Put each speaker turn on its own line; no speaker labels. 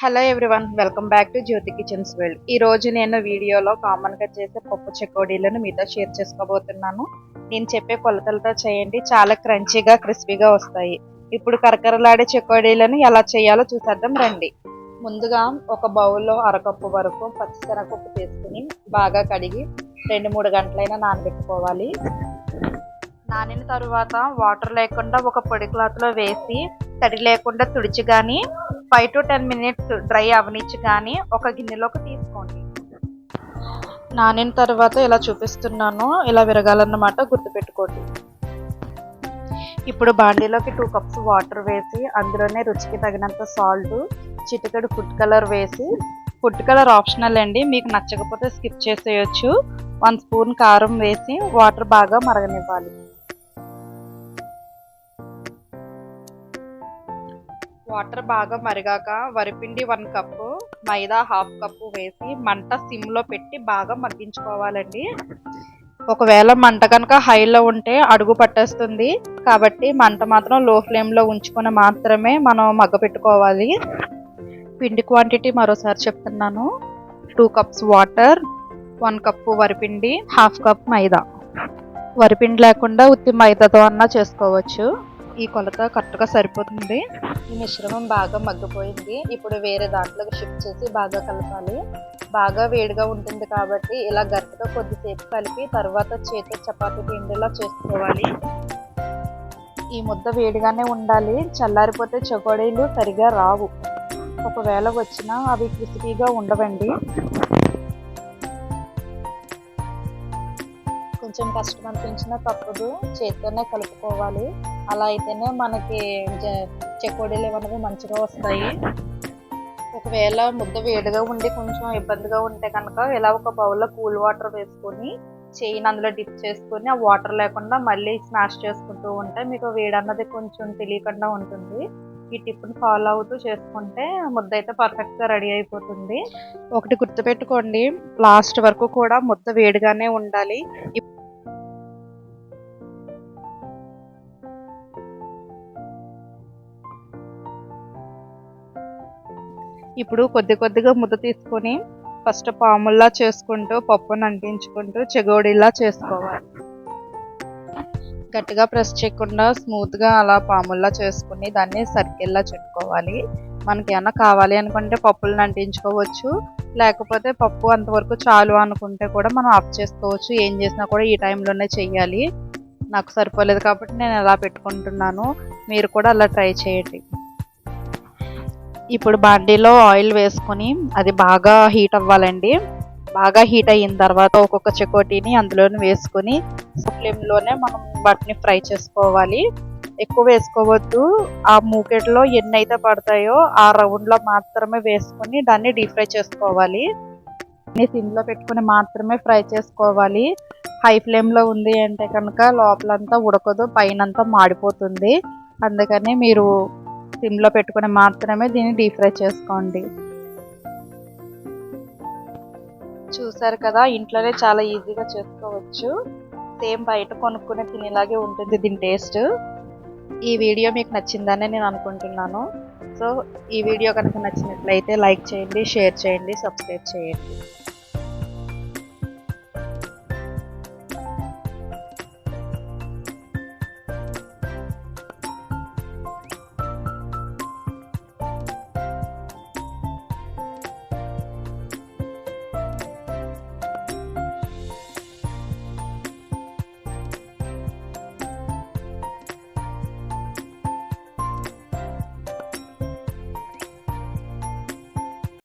Hello everyone welcome back to Jyothi kitchens world ఈ రోజు నేను వీడియోలో కామన్గా చేసే పప్పు చెకోడీలను మీతో షేర్ చేసుకోబోతున్నాను. నేను చెప్పే కొలతలతో చేయండి చాలా క్రంచీగా క్రిస్పీగా వస్తాయి. ఇప్పుడు కరకరలాడే చెకోడీలను ఎలా చేయాలో చూసేద్దాం రండి. ముందుగా ఒక బౌల్లో అరకప్పు వరకు పచ్చిశనగపప్పు తీసుకుని బాగా కడిగి రెండు మూడు గంటలైనా నానబెట్టుకోవాలి. నానిన తరువాత వాటర్ లేకుండా ఒక పొడి క్లాత్లో వేసి తడి లేకుండా తుడిచి కానీ five to ten minutes dry అవనిచ్చి కానీ ఒక గిన్నెలోకి తీసుకోండి. నానిన తర్వాత ఇలా చూపిస్తున్నాను. ఇలా విరగాలన్నమాట గుర్తుపెట్టుకోండి. ఇప్పుడు బాండీలోకి టూ కప్స్ వాటర్ వేసి అందులోనే రుచికి తగినంత సాల్ట్ చిటికెడు ఫుడ్ కలర్ వేసి ఫుడ్ కలర్ ఆప్షనల్ అండి. మీకు నచ్చకపోతే స్కిప్ చేసేయచ్చు. వన్ స్పూన్ కారం వేసి వాటర్ బాగా మరగనివ్వాలి. వాటర్ బాగా మరిగాక వరిపిండి one cup maida half cup వేసి మంట సిమ్లో పెట్టి బాగా మగ్గించుకోవాలండి. ఒకవేళ మంట కనుక హైలో ఉంటే అడుగు పట్టేస్తుంది. కాబట్టి మంట మాత్రం లో ఫ్లేమ్లో ఉంచుకొని మాత్రమే మనం మగ్గ పెట్టుకోవాలి. పిండి క్వాంటిటీ మరోసారి చెప్తున్నాను. Two cups water one cup వరిపిండి half cup మైదా. వరిపిండి లేకుండా ఉత్తి మైదాతో అన్నా చేసుకోవచ్చు. ఈ కొలత కరెక్ట్గా సరిపోతుంది. ఈ మిశ్రమం బాగా మగ్గిపోయింది. ఇప్పుడు వేరే దాంట్లోకి షిఫ్ట్ చేసి బాగా కలపాలి. బాగా వేడిగా ఉంటుంది కాబట్టి ఇలా గట్టిగా కొద్దిసేపు కలిపి తర్వాత చేతి చపాతీ పిండిలా చేసుకోవాలి. ఈ ముద్ద వేడిగానే ఉండాలి. చల్లారిపోతే చకోడీలు సరిగా రావు. ఒకవేళ వచ్చినా అవి క్రిస్పీగా ఉండవండి. కొంచెం కష్టం అనిపించినా తప్పదు. చేతితోనే కలుపుకోవాలి. అలా అయితేనే మనకి చెకోడీలు అనేవి మంచిగా వస్తాయి. ఒకవేళ ముద్ద వేడిగా ఉండి కొంచెం ఇబ్బందిగా ఉంటే కనుక ఇలా ఒక బౌల్లో కూల్ వాటర్ వేసుకొని చేయిని అందులో డిప్ చేసుకొని ఆ వాటర్ లేకుండా మళ్ళీ స్మాష్ చేసుకుంటూ ఉంటే మీకు వేడి అన్నది కొంచెం తెలియకుండా ఉంటుంది. ఈ టిప్ని ఫాలో అవుతూ చేసుకుంటే ముద్ద అయితే పర్ఫెక్ట్గా రెడీ అయిపోతుంది. ఒకటి గుర్తుపెట్టుకోండి. లాస్ట్ వరకు కూడా ముద్ద వేడిగానే ఉండాలి. ఇప్పుడు కొద్ది కొద్దిగా ముద్ద తీసుకొని ఫస్ట్ పాముల్లా చేసుకుంటూ పప్పును అంటించుకుంటూ చెగోడిలా చేసుకోవాలి. గట్టిగా ప్రెస్ చేయకుండా స్మూత్గా అలా పాముల్లా చేసుకుని దాన్ని సర్కిల్లా చుట్టుకోవాలి. మనకి ఏమన్నా కావాలి అనుకుంటే పప్పులను అంటించుకోవచ్చు. లేకపోతే పప్పు అంతవరకు చాలు అనుకుంటే కూడా మనం ఆఫ్ చేసుకోవచ్చు. ఏం చేసినా కూడా ఈ టైంలోనే చెయ్యాలి. నాకు సరిపోలేదు కాబట్టి నేను ఎలా పెట్టుకుంటున్నాను. మీరు కూడా అలా ట్రై చేయండి. ఇప్పుడు బాండీలో ఆయిల్ వేసుకొని అది బాగా హీట్ అవ్వాలండి. బాగా హీట్ అయిన తర్వాత ఒక్కొక్క చకోటీని అందులోనే వేసుకొని ఫ్లేమ్లోనే మనం వాటిని ఫ్రై చేసుకోవాలి. ఎక్కువ వేసుకోవద్దు. ఆ మూకెట్లో ఎన్ని అయితే పడతాయో ఆ రౌండ్లో మాత్రమే వేసుకొని దాన్ని డీప్ ఫ్రై చేసుకోవాలి. సిమ్లో పెట్టుకుని మాత్రమే ఫ్రై చేసుకోవాలి. హై ఫ్లేమ్లో ఉంది అంటే కనుక లోపలంతా ఉడకదు పైనంతా మాడిపోతుంది. అందుకని మీరు సిమ్లో పెట్టుకుని మాత్రమే దీన్ని డీప్ ఫ్రై చేసుకోండి. చూసారు కదా ఇంట్లోనే చాలా ఈజీగా చేసుకోవచ్చు. సేమ్ బయట కొనుక్కునే తినేలాగే ఉంటుంది దీని టేస్ట్. ఈ వీడియో మీకు నచ్చిందని నేను అనుకుంటున్నాను. సో ఈ వీడియో కనుక నచ్చినట్లయితే లైక్ చేయండి షేర్ చేయండి సబ్స్క్రైబ్ చేయండి.